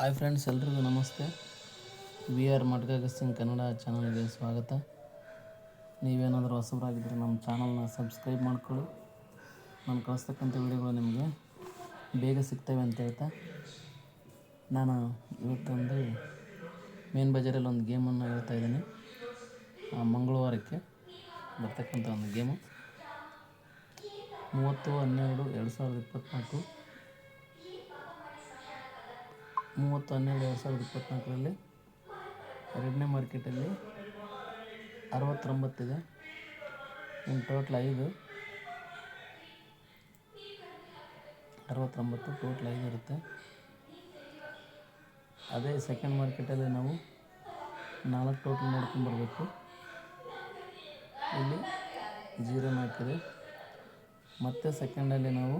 Hi friends ಎಲ್ರಿಗೂ ನಮಸ್ತೆ. V R ಮಡ್ಗಗಸ್ಸಿಂಗ್ Kannada ಚಾನಲ್ಗೆ ಸ್ವಾಗತ. ನೀವೇನಾದರೂ ಹೊಸಬರಾಗಿದ್ದರೆ ನಮ್ಮ ಚಾನಲ್ನ ಸಬ್ಸ್ಕ್ರೈಬ್ ಮಾಡ್ಕೊಳ್ಳಿ. ನಾನು ಕಳಿಸ್ತಕ್ಕಂಥ ವಿಡಿಯೋಗಳು ನಿಮಗೆ ಬೇಗ ಸಿಗ್ತವೆ ಅಂತ ಹೇಳ್ತಾ. ನಾನು ಇವತ್ತೊಂದು ಮೇನ್ ಬಜಾರಲ್ಲಿ ಒಂದು ಗೇಮನ್ನು ಹೇಳ್ತಾ ಇದ್ದೀನಿ. ಮಂಗಳವಾರಕ್ಕೆ ಬರ್ತಕ್ಕಂಥ ಒಂದು ಗೇಮು. ಮೂವತ್ತು, ಹನ್ನೆರಡು, ಎರಡು ಸಾವಿರದ ಇಪ್ಪತ್ತ್ನಾಲ್ಕು ಮೂವತ್ತು ಹನ್ನೆರಡು ಎರಡು ಸಾವಿರದ ಇಪ್ಪತ್ತ್ನಾಲ್ಕರಲ್ಲಿ ಎರಡನೇ ಮಾರ್ಕೆಟಲ್ಲಿ ಅರವತ್ತೊಂಬತ್ತಿದೆ. ಇನ್ನು ಟೋಟ್ಲ್ ಐದು, ಅರವತ್ತೊಂಬತ್ತು ಟೋಟ್ಲ್ ಐದು ಇರುತ್ತೆ. ಅದೇ ಸೆಕೆಂಡ್ ಮಾರ್ಕೆಟಲ್ಲಿ ನಾವು ನಾಲ್ಕು ಟೋಟಲ್ ನೋಡ್ಕೊಂಬರ್ಬೇಕು ಇಲ್ಲಿ ಜೀರೋ ನಾಲ್ಕಿದೆ. ಮತ್ತು ಸೆಕೆಂಡಲ್ಲಿ ನಾವು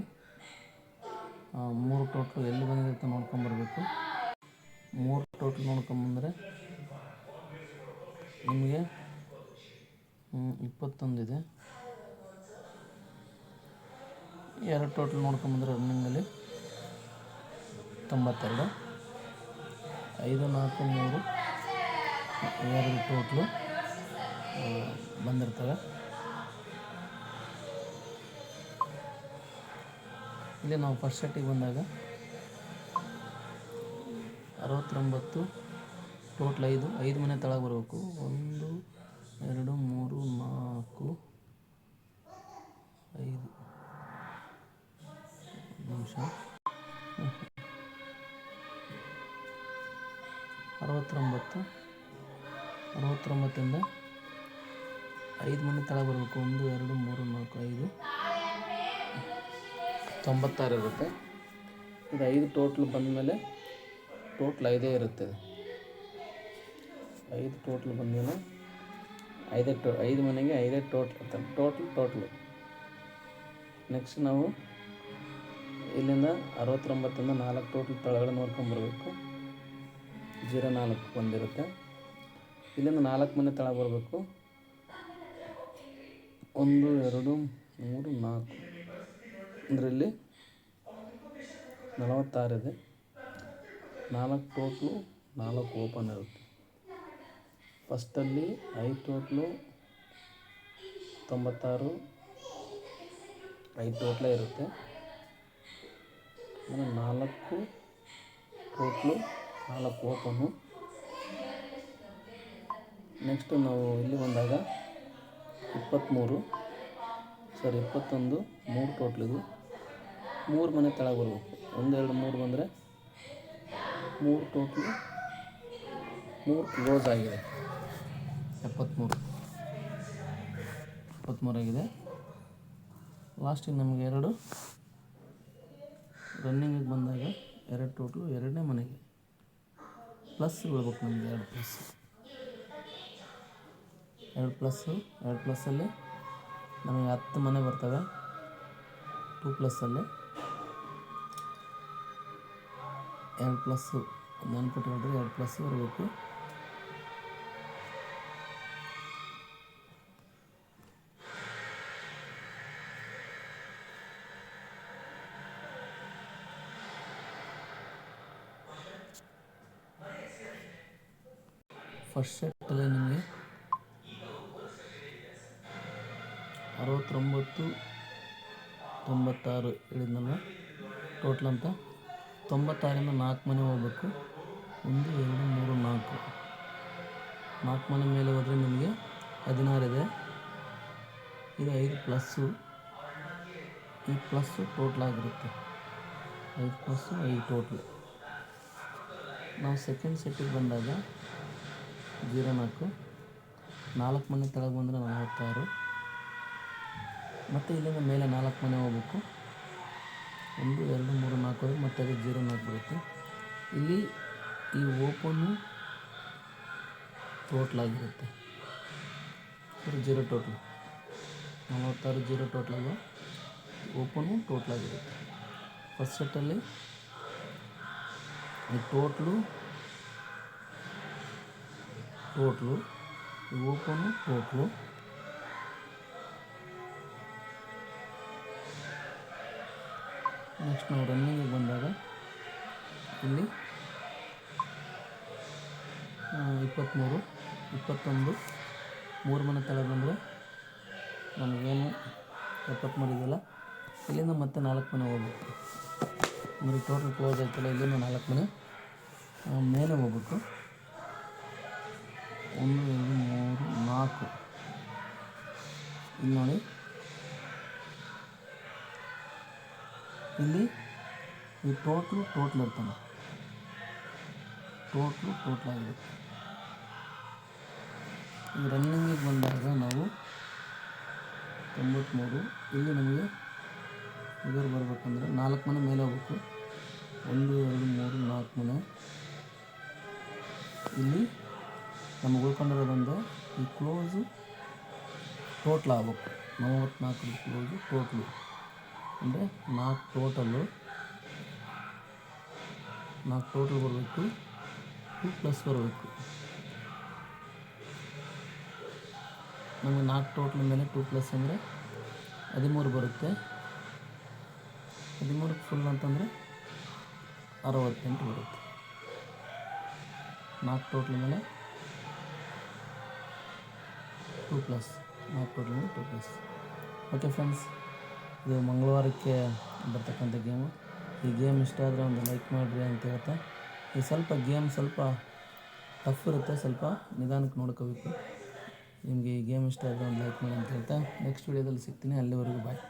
ಮೂರು ಟೋಟ್ಲು ಎಲ್ಲಿ ಬಂದಿರುತ್ತೆ ನೋಡ್ಕೊಂಬರ್ಬೇಕು ಮೂರು ಟೋಟಲ್ ನೋಡ್ಕೊಂಬಂದರೆ ನಿಮಗೆ ಇಪ್ಪತ್ತೊಂದು ಇಪ್ಪತ್ತೊಂದಿದೆ ಎರಡು ಟೋಟಲ್ ನೋಡ್ಕೊಂಬಂದ್ರೆ ರನ್ನಿಂಗಲ್ಲಿ ತೊಂಬತ್ತೆರಡು, ಐದು, ನಾಲ್ಕು, ಮೂರು, ಎರಡು ಟೋಟ್ಲು ಬಂದಿರ್ತವೆ. ಇಲ್ಲಿ ನಾವು ಫಸ್ಟ್ ಸೆಟ್ಟಿಗೆ ಬಂದಾಗ ಅರವತ್ತೊಂಬತ್ತು ಟೋಟ್ಲ್ ಐದು ಐದು ಮನೆ ತಳಗೆ ಬರಬೇಕು. ಒಂದು, ಎರಡು, ಮೂರು, ನಾಲ್ಕು, ಐದು. ನಿಮಿಷ. ಅರವತ್ತೊಂಬತ್ತು ಅರವತ್ತೊಂಬತ್ತಿಂದ ಐದು ಮನೆ ತಳಗೆ ಬರಬೇಕು. ಒಂದು, ಎರಡು, ಮೂರು, ನಾಲ್ಕು, ಐದು. ತೊಂಬತ್ತಾರು ಇರುತ್ತೆ. ಇದು ಐದು ಟೋಟ್ಲ್ ಬಂದಮೇಲೆ ಟೋಟ್ಲ್ ಐದೇ ಇರುತ್ತೆ. ಇದು. ಐದು ಟೋಟ್ಲ್ ಬಂದಿಲ್ಲ. ಐದೇ ಟೋ, ಐದು ಮನೆಗೆ ಐದೇ ಟೋಟ್ಲ್ ಟೋಟ್ಲ್, ಟೋಟ್ಲು. ನೆಕ್ಸ್ಟ್ ನಾವು ಇಲ್ಲಿಂದ ಅರವತ್ತೊಂಬತ್ತರಿಂದ ನಾಲ್ಕು ಟೋಟ್ಲ್ ತಳಗಡೆ ನೋಡ್ಕೊಂಬರ್ಬೇಕು ಜೀರೋ ನಾಲ್ಕು ಬಂದಿರುತ್ತೆ. ಇಲ್ಲಿಂದ ನಾಲ್ಕು ಮನೆ ತಳ ಬರಬೇಕು. ಒಂದು, ಎರಡು, ಮೂರು, ನಾಲ್ಕು. ಅಂದರೆ ಇಲ್ಲಿ ನಲವತ್ತಾರಿದೆ ನಾಲ್ಕು ಟೋಟ್ಲು ನಾಲ್ಕು ಓಪನ್ ಇರುತ್ತೆ. ಫಸ್ಟಲ್ಲಿ ಐದು ಟೋಟ್ಲು ತೊಂಬತ್ತಾರು, ಐದು ಟೋಟ್ಲೇ ಇರುತ್ತೆ. ನಾಲ್ಕು ಟೋಟ್ಲು ನಾಲ್ಕು ಓಪನು. ನೆಕ್ಸ್ಟು ನಾವು ಇಲ್ಲಿ ಬಂದಾಗ ಇಪ್ಪತ್ತ್ಮೂರು. ಸರಿ, ಇಪ್ಪತ್ತೊಂದು, ಮೂರು ಟೋಟ್ಲಿದು ಮೂರು ಮನೆ ಕೆಳಗೆ ಬರಬೇಕು. ಒಂದೆರಡು ಮೂರು ಬಂದರೆ ಮೂರು ಟೋಟ್ಲು ಮೂರು ಕ್ಲೋಸ್ ಆಗಿದೆ. ಎಪ್ಪತ್ತ್ಮೂರು. ಎಪ್ಪತ್ತ್ಮೂರಾಗಿದೆ ಲಾಸ್ಟಿಗೆ ನಮಗೆ ಎರಡು ರನ್ನಿಂಗಿಗೆ ಬಂದಾಗ ಎರಡು ಟೋಟ್ಲು ಎರಡನೇ ಮನೆಗೆ. ಪ್ಲಸ್ ಬೀಳ್ಬೇಕು ನಮಗೆ ಎರಡು ಪ್ಲಸ್ ಎರಡು ಪ್ಲಸ್ಸು ಎರಡು ಪ್ಲಸ್ಸಲ್ಲಿ ನಮಗೆ ಹತ್ತು ಮನೆ ಬರ್ತವೆ. ಟೂ ಪ್ಲಸ್ಸಲ್ಲಿ ಎರಡು ಪ್ಲಸ್ಸು ನೆನ್ಪಿಟ್ಕೊಂಡ್ರೆ ಎರಡು ಪ್ಲಸ್ ಬರಬೇಕು. ಫಸ್ಟ್ ಸೆಟ್ಟಲ್ಲಿ ನಿಮಗೆ ಅರವತ್ತೊಂಬತ್ತು ತೊಂಬತ್ತಾರು ಹೇಳಿದ್ನಲ್ಲ ಟೋಟ್ಲ್ ಅಂತ? ತೊಂಬತ್ತಾರಿಂದ ನಾಲ್ಕು ಮನೆ ಹೋಗ್ಬೇಕು. ಒಂದು, ಎರಡು, ಮೂರು, ನಾಲ್ಕು. ನಾಲ್ಕು ಮನೆ ಮೇಲೆ ಹೋದರೆ ನಿಮಗೆ ಹದಿನಾರಿದೆ ಇದು. ಐದು ಪ್ಲಸ್ಸು. ಈ ಪ್ಲಸ್ಸು ಟೋಟ್ಲ್ ಆಗಿರುತ್ತೆ. ಐದು ಪ್ಲಸ್ಸು, ಐದು ಟೋಟ್ಲು. ನಾವು ಸೆಕೆಂಡ್ ಸೆಟ್ಟಿಗೆ ಬಂದಾಗ ಜೀರೋ ನಾಲ್ಕು. ನಾಲ್ಕು ಮನೆ ತೆಳಗೆ ಬಂದರೆ ನಲವತ್ತಾರು. ಮತ್ತು ಇಲ್ಲಿಂದ ಮೇಲೆ ನಾಲ್ಕು ಮನೆ ಮೂರು ಮತ್ತೆ ಅದು ಜೀರೋ ನಾಲ್ಕು ಬರುತ್ತೆ ಇಲ್ಲಿ ಈ ಓಪನ್ನು ಟೋಟ್ಲ್ ಆಗಿರುತ್ತೆ. ಇದು ಜೀರೋ ಟೋಟ್ಲ್ ನಲವತ್ತಾರು ಜೀರೋ ಟೋಟ್ಲ್ ಅಲ್ವಾ ಓಪನು ಟೋಟ್ಲ್ ಆಗಿರುತ್ತೆ. ಫಸ್ಟ್ ಸೆಟ್ಟಲ್ಲಿ ಈ ಟೋಟ್ಲು ಟೋಟ್ಲು ಈ ಓಪನು ಟೋಟ್ಲು ನೆಕ್ಸ್ಟ್ ನಾವು ರನ್ನಿಂಗಿಗೆ ಬಂದಾಗ ಇಲ್ಲಿ ಇಪ್ಪತ್ತ್ಮೂರು ಇಪ್ಪತ್ತೊಂದು, ಮೂರು ಮನೆ ತಳ ಬಂದರೆ ನಮಗೇನು ಎಪ್ಪತ್ತ್ಮೂರು ಇದೆಯಲ್ಲ ಇಲ್ಲಿಂದ ಮತ್ತೆ ನಾಲ್ಕು ಮನೆ ಹೋಗ್ಬೇಕು. ಅಂದರೆ ಟೋಟಲ್ ಕ್ಲೋಸ್ ಆಯ್ತಲ್ಲ ಇಲ್ಲಿಂದ ನಾಲ್ಕು ಮನೆ ಮೇಲೆ ಹೋಗ್ಬೇಕು. ಒಂದು, ಎರಡು, ಮೂರು, ನಾಲ್ಕು. ಇಲ್ಲಿ ನೋಡಿ. ಇಲ್ಲಿ ಈ ಟೋಟ್ಲು ಟೋಟ್ಲ್ ಇರ್ತಾನೆ. ಟೋಟ್ಲು ಟೋಟ್ಲ್ ಆಗಿರುತ್ತೆ. ಈ ರನ್ನಿಂಗಿಗೆ ಬಂದಾಗ ನಾವು ತೊಂಬತ್ತ್ಮೂರು ಇಲ್ಲಿ ನಮಗೆ ಇದರ ಬರ್ಬೇಕಂದ್ರೆ ನಾಲ್ಕು ಮನೆ ಮೇಲೆ ಹೋಗ್ಬೇಕು. ಒಂದು, ಎರಡು, ಮೂರು, ನಾಲ್ಕು ಮನೆ. ಇಲ್ಲಿ ನಮಗೆ ಉಳ್ಕೊಂಡಿರೋದೊಂದು ಈ ಕ್ಲೋಸು ಟೋಟ್ಲ್ ಆಗ್ಬೇಕು. ಮೂವತ್ತ್ನಾಲ್ಕು ಕ್ಲೋಸು ಟೋಟ್ಲು. ಅಂದರೆ ನಾಲ್ಕು ಟೋಟಲ್ಲು, ನಾಲ್ಕು ಟೋಟಲ್ ಬರಬೇಕು, ಟು ಪ್ಲಸ್ ಬರಬೇಕು. ನಮಗೆ ನಾಲ್ಕು ಟೋಟಲ್ ಮೇಲೆ ಟೂ ಪ್ಲಸ್ ಅಂದರೆ ಹದಿಮೂರು ಬರುತ್ತೆ. ಹದಿಮೂರು ಫುಲ್ ಅಂತಂದರೆ ಅರವತ್ತೆಂಟು ಬರುತ್ತೆ. ನಾಲ್ಕು ಟೋಟಲ್ ಮೇಲೆ ಟೂ ಪ್ಲಸ್, ನಾಲ್ಕು ಟೋಟ್ಲ ಮೇಲೆ ಟೂ ಪ್ಲಸ್. ಓಕೆ ಫ್ರೆಂಡ್ಸ್ ಇದು ಮಂಗಳವಾರಕ್ಕೆ ಬರ್ತಕ್ಕಂಥ ಗೇಮು. ಈ ಗೇಮ್ ಇಷ್ಟ ಆದರೆ ಒಂದು ಲೈಕ್ ಮಾಡಿರಿ ಅಂತ ಹೇಳ್ತಾ. ಈ ಸ್ವಲ್ಪ ಗೇಮ್ ಸ್ವಲ್ಪ ಟಫ್ ಇರುತ್ತೆ, ಸ್ವಲ್ಪ ನಿಧಾನಕ್ಕೆ ನೋಡ್ಕೋಬೇಕು. ನಿಮಗೆ ಈ ಗೇಮ್ ಇಷ್ಟ ಆದರೆ ಒಂದು ಲೈಕ್ ಮಾಡಿ ಅಂತ ಹೇಳ್ತಾ. ನೆಕ್ಸ್ಟ್ ವೀಡಿಯೋದಲ್ಲಿ ಸಿಗ್ತೀನಿ. ಅಲ್ಲಿವರೆಗೂ ಬಾಯ್.